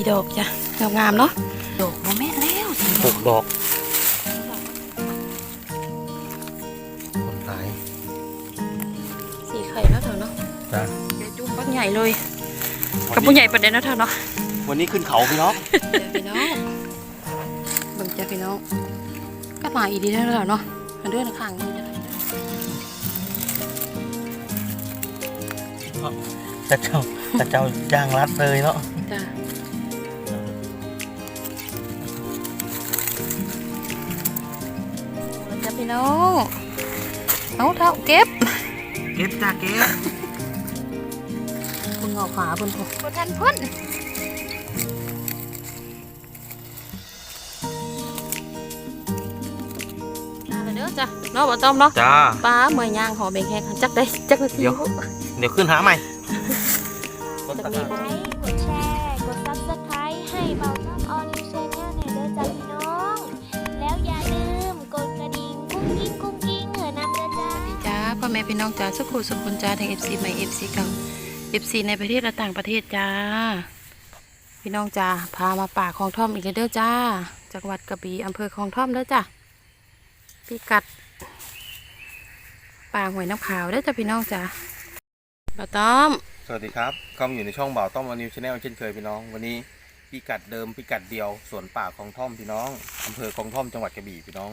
สี่ดอกจ้ะงามๆเนาะดอกบ่แม่นแล้วสี่ดหอกกดอกคนหลายสี่ไข่แล้วเถอะเนาะจ้ะเดี๋ยวจุ่มปักใหญ่เลยกับผู้ใหญ่ประเด็นนะเถอะเนาะวันนี้ขึ้นเขาพี่น้องเดี๋ยวพี่น้องเบิ่งจ้ะพี่น้องก็มาอีดีแล้วเถอะเนาะอันเดือนข้างนี่จ้ะแต่เจ้าแต่เจ้าย่างรัดเลยเนาะจ้ะ พี่น้องเอาเท่าเก็บ เก็บจ้าเก็บคุณเงาขาคุณผู้บทันพ้นมาเลยเด้อจ้ะเนาะบ่ต้อมเนาะจ้าปลาเมื่อยย่างหอเบงแห้งจักได้จักนาทีเดี๋ยวเดี๋ยวขึ้นหาใหม่จะมีบ่ไม่พี่น้องจ้าสุขุสุขคนจ้าทั้ง FC ใหม่ FC เก่า FC ในประเทศและต่างประเทศจ้า พี่น้องจ้าพามาป่าคลองท่อมอีกแล้วเด้อจ้าจังหวัดกระบี่อำเภอคลองท่อมเด้อจ้าพิกัดป่าหวยน้ำขาวเด้อจ้าพี่น้องจ้าป้าวต้อม สวัสดีครับก็อยู่ในช่องบ่าวต้อมวันนิวชาแนลเช่นเคยพี่น้อง วันนี้พิกัดเดิมพิกัดเดียวสวนป่าคลองท่อมพี่น้องอำเภอคลองท่อมจังหวัดกระบี่พี่น้อง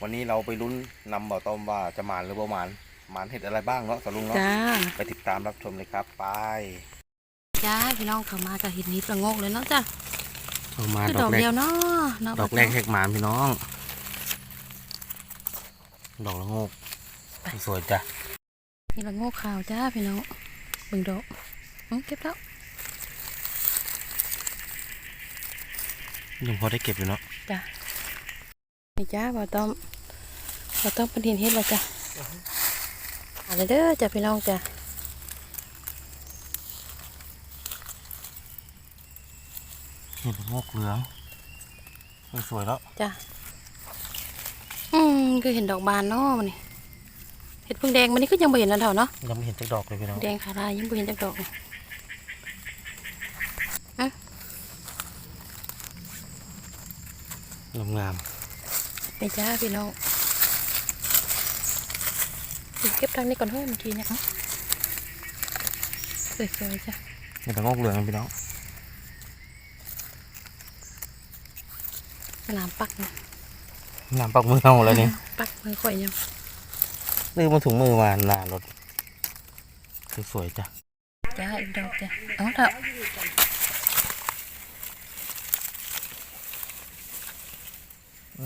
วันนี้เราไปลุ้นนำบ่าวต้อมว่าจะหมานหรือบ่หมานหมานเห็ดอะไรบ้างเนาะสลุงเนาะจ้าไปติดตามรับชมเลยครับไปจ้าพี่น้องเข้ามากับเห็ดนิดละโงกเลยเนาะจ้าเอามาคือดดออกกแรเดียกวเนาะเนาะดอกแรกแหกหมานพี่น้อง ดอกละโงกสวยจ้ะนี่ละโงกขาวจ้าพี่น้องเบิ่งดอกอื้อเก็บแล้วยังพอได้เก็บอยู่เนาะจ้า นี่จ้าบ่ต้อมบ่ต้อมเป็นเห็นเฮ็ดแล้วจ้าอะไรเด้อจ้าพี่น้องจ้าเห็ดละโงกเหลืองสวยๆแล้วจ้าอืมคือเห็นดอกบานเนาะมันนี่เห็ดพึ่งแดงมันนี่ก็ยังบ่เห็นนั่นเท่าเนาะยังไม่เห็นจักดอกเลยพี่น้องแดงขาลายยังบ่เห็นจักดอกเลยงาม ไปจ้าพี่น้องเก็บทางนี้ก่อนเฮ้ยเมื่อกี้เนี่ยเอ้าสวยๆจ้ะๆเห็ดละโงกเหลืองพี่น้องสนามปักนะน้ำปักมือเอาแล้วนี่ปักมือข่อยยังลืมมาถุงมือมาหนารถสวยๆจ้ะจ้าอีกดอกจ้ะเอาเถอะ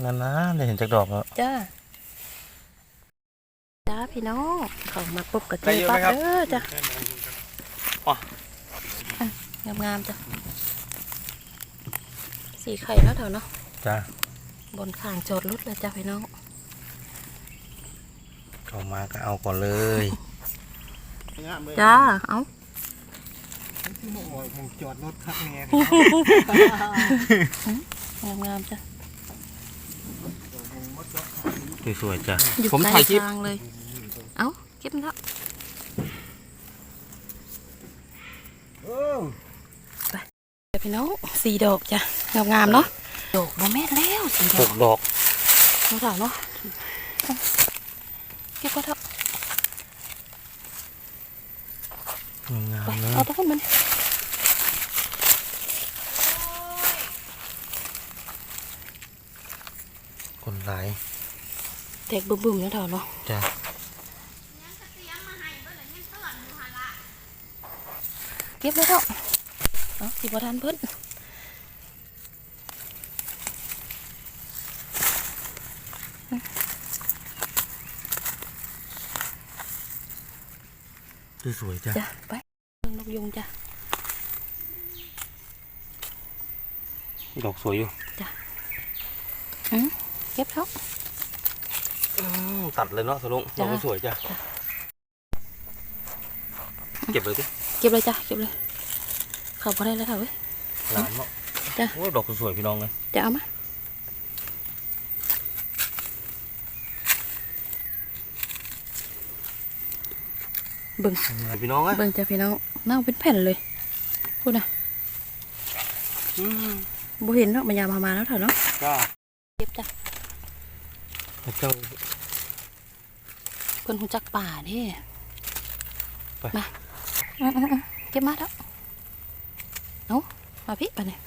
นั่นนะได้เห็นจักดอกแล้ว จ้าจ้าพี่น้องเข้ามาปุ๊บก็เจได้อเยอะปั๊ไหมบครับเด้อจ้ะอ๋องามๆจ้ะสีไข่แล้วเถอะเนาะจ้ะบนข้างจอดรถเลยจ้ะพี่น้อง เข้ามาก็เอาก่อนเลยจ้าเอาจอดรถคักแน่งามๆจ้ะ สวยๆจ้ะอยู่ผมใกล้ถ่ายคลิปทางเลย เอาเก็บแล้วไปจ้ะพี่น้องสี่ดอกจ้ะงามๆเนาะดอกบ่แม่นแล้วสี่ดหอกกดอกน้องสาวเนาะเก็บก็เถอะงามไปๆเลยเอาตะคนมันคนหลาย แตกบึ้มๆนะเถอะเนาะจ้ะเก็บแล้วเถอะเอาสิบ่ทันเพิ่นสวยๆจ้ะจ้ะไปเบิ่งนกยุงจ้ะดอกสวยอยู่เก็บแล้วอืม ตัดเลยเนาะสลุงดจ้ะอกสวยจ้ะ เก็บเลยดิเก็บเลยจ้ะ เก็บเลยเข้าพอได้แล้วค่ะเว้ย หลานเนาะจ้ะ โอ้ยดอกสวยๆพี่น้องเลยจะเอามา เบิ่ง พี่น้องเอ้ยเบิ่งจ้ะพี่น้องเน่าเป็นแผ่นเลยพูดนะอืมบ่เห็นเนาะมันยามมามาแล้วเถอะเนาะจ้าเก็บจ้ะพระเจ้าเพิ่นฮู้จักป่าเด้ไปมาอื้อๆๆเก็บมาแล้วเอามาพี่ไปเนี่ย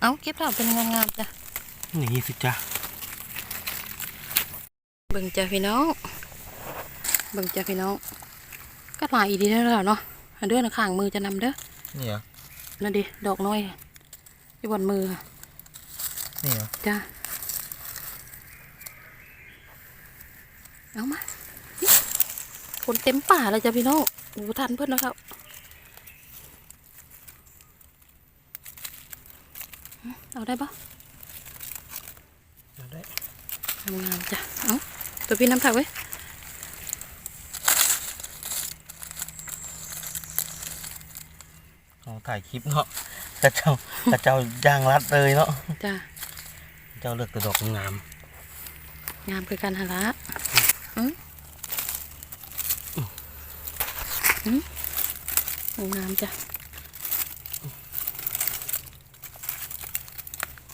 เอาเก็บแล้วเป็นงามๆจ้ะนี่สิจ้าเบิ่งจ้ะพี่น้องเบิ่งจ้ะพี่น้องก็หลายอีดีแล้วล่ะเนาะอันเด้อนะข้างมือจะนำเด้อนี่เหรอ นั่นดิดอกน้อยอยู่บนมือนี่เหรอจ้ะเอามานี่คนเต็มป่าเลยจ้ะพี่น้องอูทันเพื่อนแล้วครับเอาได้ปะเอาได้ทำงานจ้ะ เอาตัวพี่น้ำผักไว้ เอา ถ่ายคลิปเนาะพระเจ้าพระเจ้าย่างรัดเลยเนาะจ้ะพระเจ้าเลือกแต่ดอกงามงามคือการหาละอืมอืมงามจ้ะ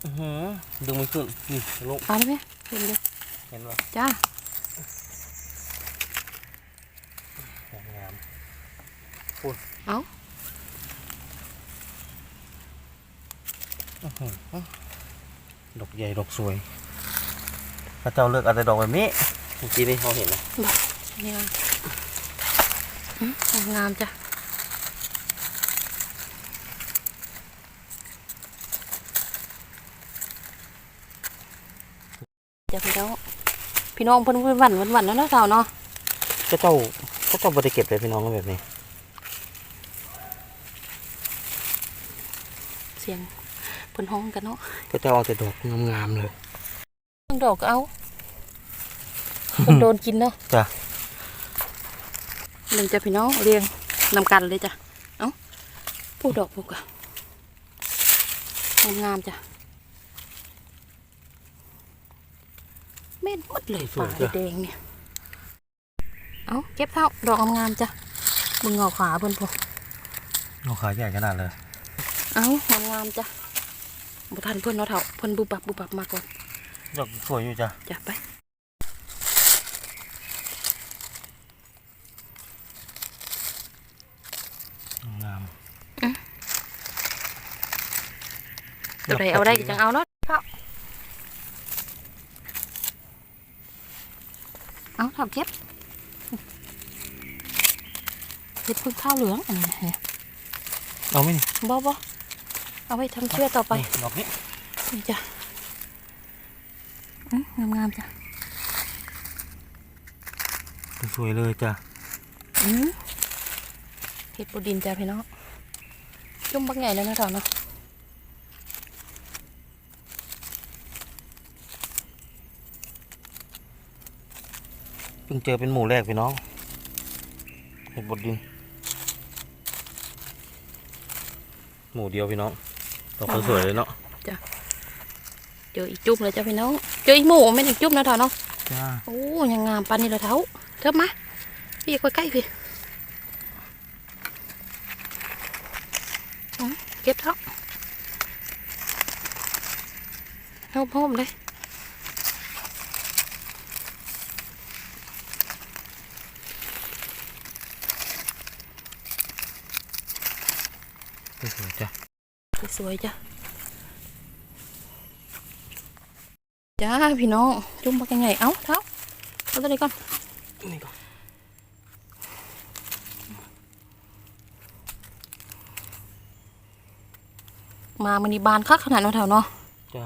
อือหือดึงไม่ขึ้นนี่ลงเอาได้ไหมเห็นเลยเห็นปะจ้างามเอา อื้อหือ ดอกใหญ่ดอกสวยพระเจ้าเลือกเอาแต่ดอกแบบนี้เมื่อกี้นี่เขาเห็นนะนี่งามอืมงามจ้ะจ้ะพี่น้องพี่น้องเพิ่นหวันหวันหวันแล้วเนาะสาวเนาะพระเจ้าพระเจ้าบริเก็บเลยพี่น้องแบบนี้ เสียง เพิ่นห้องกันเนาะพระเจ้าเอาแต่ดอกงามๆเลยเพิ่งดอกก็เอาเพิ่นโดนกินเนาะจ้ะหนึ่งจ้ะพี่น้องเรียงนำกันเลยจ้ะเอ้าผู้ดอกพวกอะงามๆจ้ะเม็ดหมดเลยป่าแดงๆเนี่ยเอาเก็บเท่าดอกงามๆจ้ะมึงงอขาเพิ่นพวกดอกขาใหญ่ขนาดเลย เอางามๆจ้ะ บุทันเพิ่นเนาะเถ่าเพิ่นบุบบับบุบบับมาก่อนดอกสวยอยู่จ้ะจ้ะไปงามตัวใดเอาได้ก็จังเอาเนาะเท่าเอาเท่าเก็บเก็บเพิ่งข้าวเหลืองอันนี้เอาไหมนี่บ่บ่ เอาไว้ทำเชื่อต่อไปนี่ดอกนี้นี่จ้ะอื้องามๆจ้ะสวยเลยจ้ะอือเห็ดบดินจ้ะพี่น้องจุ่มบักใหญ่เลยนะเถ่าเนาะเพิ่งเจอเป็นหมู่แรกพี่น้องเห็ดบดดิน หมู่เดียวพี่น้อง ดอกสวยๆเลยเนาะเจออีกจุ่มเลยจ้ะพี่น้องเจออีกหมูไม่นอีกจุ่มนะเถ่าเนาะจ้าโอ้ยังงามปานนี้เลยเท้าเทิบมาพี่ใกล้ๆพี่อื้อเก็บเท้าเอาพร้อมเลยสวยๆจ้ะ สวยๆจ้ะจ้าพี่น้องจุ่มมากันไงเอ้าเท้าเอาตัวนี้ก่อนนี่ก่อนมามันนี่บานคักขนาดนั้นเท่าเนาะจ้า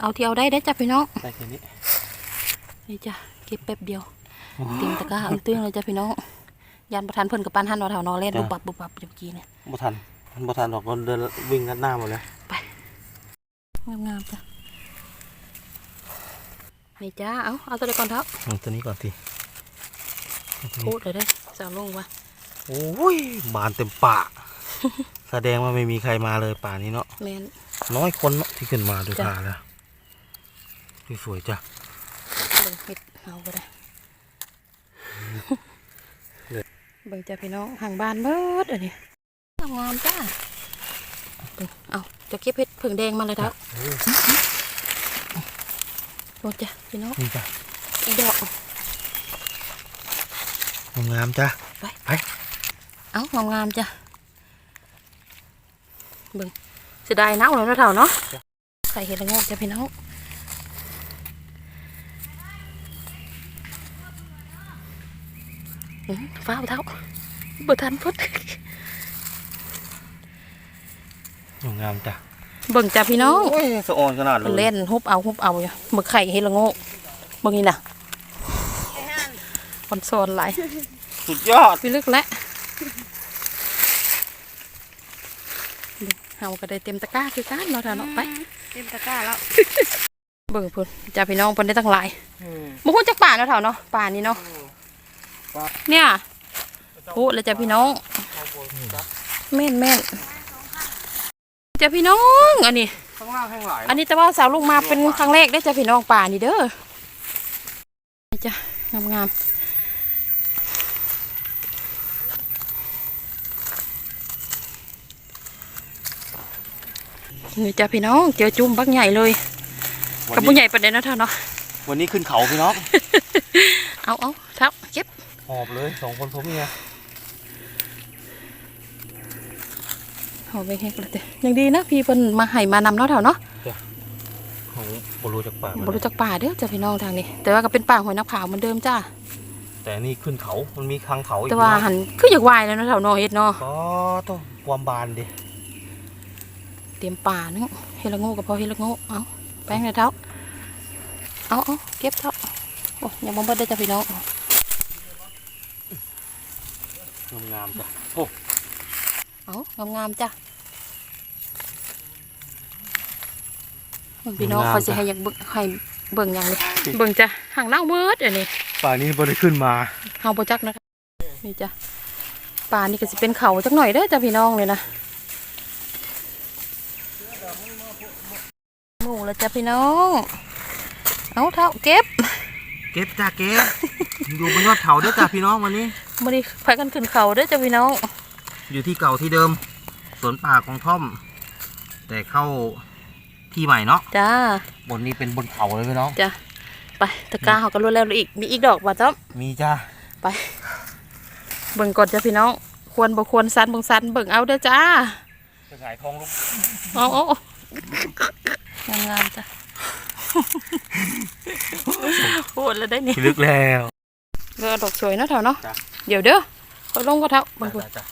เอาที่เอาได้ได้อจ้ะพี่น้องได้แค่นี้นี่จ้ะเก็บแป๊บเดียวเต็มตะกร้าเอาเตื้องเลยจ้ะพี่น้อง ยันประทานเพิ่นกับปานหันเนาะเท่าเนาะเล่นบุบบับบุบบับอยู่เมื่อกี้เนี่ยบ่ทันบ่ทันดอกเดินวิ่งนัดหน้าหมดเลยงามๆจ้ะนี่จ้าเอาเอาตัวเดียวก่อนเท้าเอาตัวนี้ก่อนสิโอ้เลยได้อสาวลงวะโอ้ยบานเต็มป่าแสดงว่าไม่มีใครมาเลยป่านี้เนาะแมนน้อยคนเนอะที่ขึ้นมาดูจ้ะท่าแล้วสวยๆจ้ะเบิ่งเห็ดเอาก็ได้ เบิ่งจ้าพี่น้องห่างบ้านเบิดอันนี้งามๆจ้าเบิ่งเอาจะเก็บเห็ดผึ่งแดงมาเลยครับโอ้จ้ะพี่น้องนี่จ้ะอีดอกงามๆจ้ะไปไปเอางามๆจ้ะเบิ่งเสียดายเน่าเลยเนาะเท่าเนาะใส่เห็ดละโงกจ้ะพี่น้องอื้อ ฟ้าวเท่าบ่ทันพดงามจ้ะเบิ่งจ้ะพี่น้องโอ้ยสะออนขนาดเลมันยเล่นฮุบเอาฮุบเอาอยู่มึกไข่เฮดละโงกเบิ่งนี่น่ะคนโซนหลายสุดยอดพี่ลึกแล้วเฮาก็ได้เต็มตะกร้าคือกันเนาะท่านเนาะไป เต็มตะกร้าแล้ว เบิ่งพุ่นจ้าพี่น้องเพิ่นได้ตั้งหลายบ่ฮู้จักป่าเนาะเท่าเนาะป่านี้เนาะ เนี่ยพูดเลยจ้าพี่น้องแม่นแม่นจ้าพี่น้องอันนี้ข้างล่างข้างหลายอันนี้แต่ว่าสาวลงมาเป็นครั้งแรกได้จ้าพี่น้องป่านี่เด้อนี่จ้างามๆนี่จ้าพี่น้องเจอจุ่มบักใหญ่เลยวักับนผู้นี้ใหญ่ประเด็นนาะท่านเนาะวันนี้ขึ้นเขาพี่น้องเอาเอาทับเก็บ หอบเลยสองคนผมเนี่ยเอาไปแฮกเลยเด้ยังดีนะพี่เพิ่นมาให้มานำเนาะเท่าเนาะของบรูจากป่าบ่รู้จักป่าเด้อจ้าพี่น้องทางนี้ แต่ว่าก็เป็นป่าหอยนักขาวเหมือนเดิมจ้าแต่นี่ขึ้นเขา มันมีทางเขาอีกแต่ว่าพี่น้องหันคืออยากวายแล้วเนาะเท่าเนาะเฮ็ดเนาะก็ต้องความบานดิเตรียมป่านึงเฮดละโง่กับพอเฮดละโง่เอาแป้งเลยเท่าเอาเอาเก็บเท่าโอ้ยังบ่เบิดได้อจ้าพี่น้อง งามๆจ้ะโอ้เอางามๆจ้ะพี่น้องเขาสิให้อยากเบิ่งให้เบิ่งอย่างนี้เบิ่งจ้ะห่างเน่าเบิดอันนี้ป่านี้บ่ได้ขึ้นมาเฮาบ่จักนะคะนี่จ้ะป่านี่ก็สิเป็นเขาจักหน่อยเด้อจ้ะพี่น้องเลยนะหมูแล้วจ้ะพี่น้อง เอาเท่าเก็บ เก็บจ้าเก็บอยู่บนยอดเขาเด้อจ้าพี่น้องวันนี้ มื้อนี้พากันขึ้นเขาเด้อจ้ะพี่น้อง อยู่ที่เก่าที่เดิม สวนป่าของท่อม แต่เข้าที่ใหม่เนาะจ้าบนนี้เป็นบนเขาเลยพี่น้องจ้ะไปตะกร้าเฮาก็รวดแล้วอีกมีอีกดอกบ่จ้ะมีจ้าไป เบิ่งก่อนจ้ะพี่น้อง ควรบ่ควรสันเบิ่งสันเบิ่งเอาเด้อจ้าจะขายทองลูกเอาเอาเอางามๆจ้ะโหดแล้วได้นี่ลึกแล้วเลือดอกสวยเนาะเถาเนาะจ้ะ เดี๋ยวเด้อเขาลงก็เถาเบิ่งจ้าพุ่นจ้า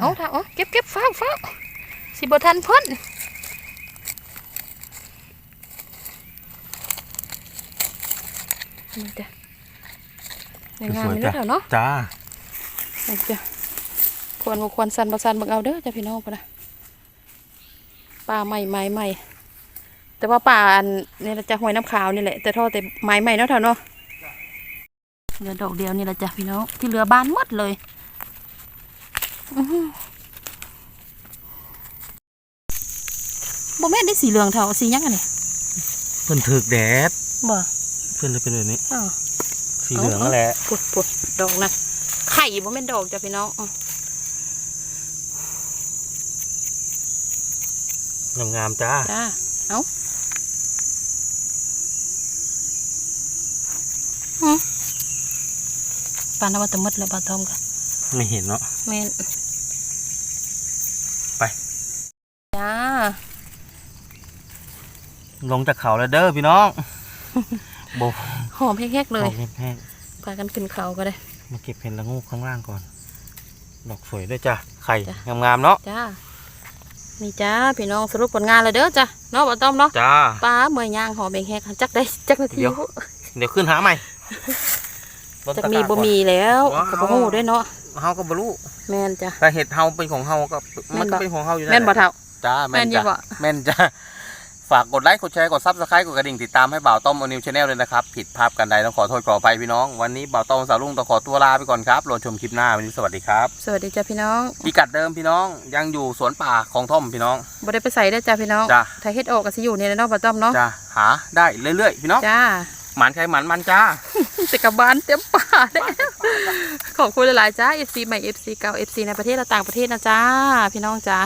เอาเถาเอาเก็บเก็บฟ้าวฟ้าวสิบ่ทันเพิ่นนี่จ้ะงามๆนี่เนาะเถาเนาะจ้านี่จ้ะควรบ่ควรสันบ่สันเบิ่งเอาเด้อจ้ะพี่น้องพุ่นน่ะป่าใหม่ไม้ใหม่แต่ว่าป่าอันนี่ละจ้ะห้วยน้ำขาวนี่แหละแต่ทอแต่ไม้ใหม่เนาะเถาเนาะ เหลือดอกเดียวนี่ละจ้ะพี่น้องที่เหลือบานหมดเลยอื้อหือบ่แม่นได้สีเหลืองเท่าสีหยังอันนี้เพิ่นถึกแดดบ่เพิ่นเลยเป็นแบบนี้อ้าวสีเหลืองนั่นแหละปุดปุดดอกนะไข่บ่แม่นดอกจ้ะพี่น้องอื้องามๆจ้าจ้าเอาอือ ปานนวัตมดแล้วบาทอมกันไม่เห็นเนาะแม่นไปจ้าลงจากเขาแล้วเด้อพี่น้องโบหอมแฮกๆเลยอาแห้งพากันขึ้นเขาก็ได้ๆมาเก็บเห็ดละงูกข้างล่างก่อน ดอกสวยด้วยจ้ะไข่จ้ะงามๆเนาะจ้านี่จ้าพี่น้องสรุปผลงานเลยเด้อจ้ะเนาะบ่ต้อมเนาะจ้าปลาเมื่อยย่างหอมเบงแฮกจักได้จักนาทีเดี๋ยวเดี๋ยวขึ้นหาใหม่ จักมีบ่มีแล้วว้าวกับบ่ฮู้ด้วยเนาะเฮาก็บ่รู้แม่นจ้ะแต่เห็ดเฮาเป็นของเฮาก็แม่มันนก็บ่เป็นของเฮาอยู่แม่นบ่แหละเท่าจ้าแม่แม่นนอยู่จ้ะบ่แม่นจ้ะฝากกดไลค์กดแชร์กดซับสไครต์กดกระดิ่งติดตามให้บ่าวต้อมอนิวชาแนลเลยนะครับ ผิดภาพกันใดต้องขอโทษขออภัยพี่น้อง วันนี้บ่าวต้อมสาวลุงต้องขอตัวลาไปก่อนครับรอชมคลิปหน้าวันนี้สวัสดีครับ สวัสดีจ้าพี่น้องพิกัดเดิมพี่น้องยังอยู่สวนป่าของท่อมพี่น้องบ่ได้ไปใส่ได้อจ้าพี่น้องจ้ะถ้าเฮ็ดออกก็สิอยู่ในระนอกบ่ต้อมเนาะจะหาได้เรื่อยๆพี่น้องจ้า หมันใครหมันมันจ้าจะกบาลเต็มป่าเลยขอบคุณหลายๆจ้า FC ใหม่ FC เก่า FC ในประเทศและต่างประเทศนะจ้า พี่น้องจ้า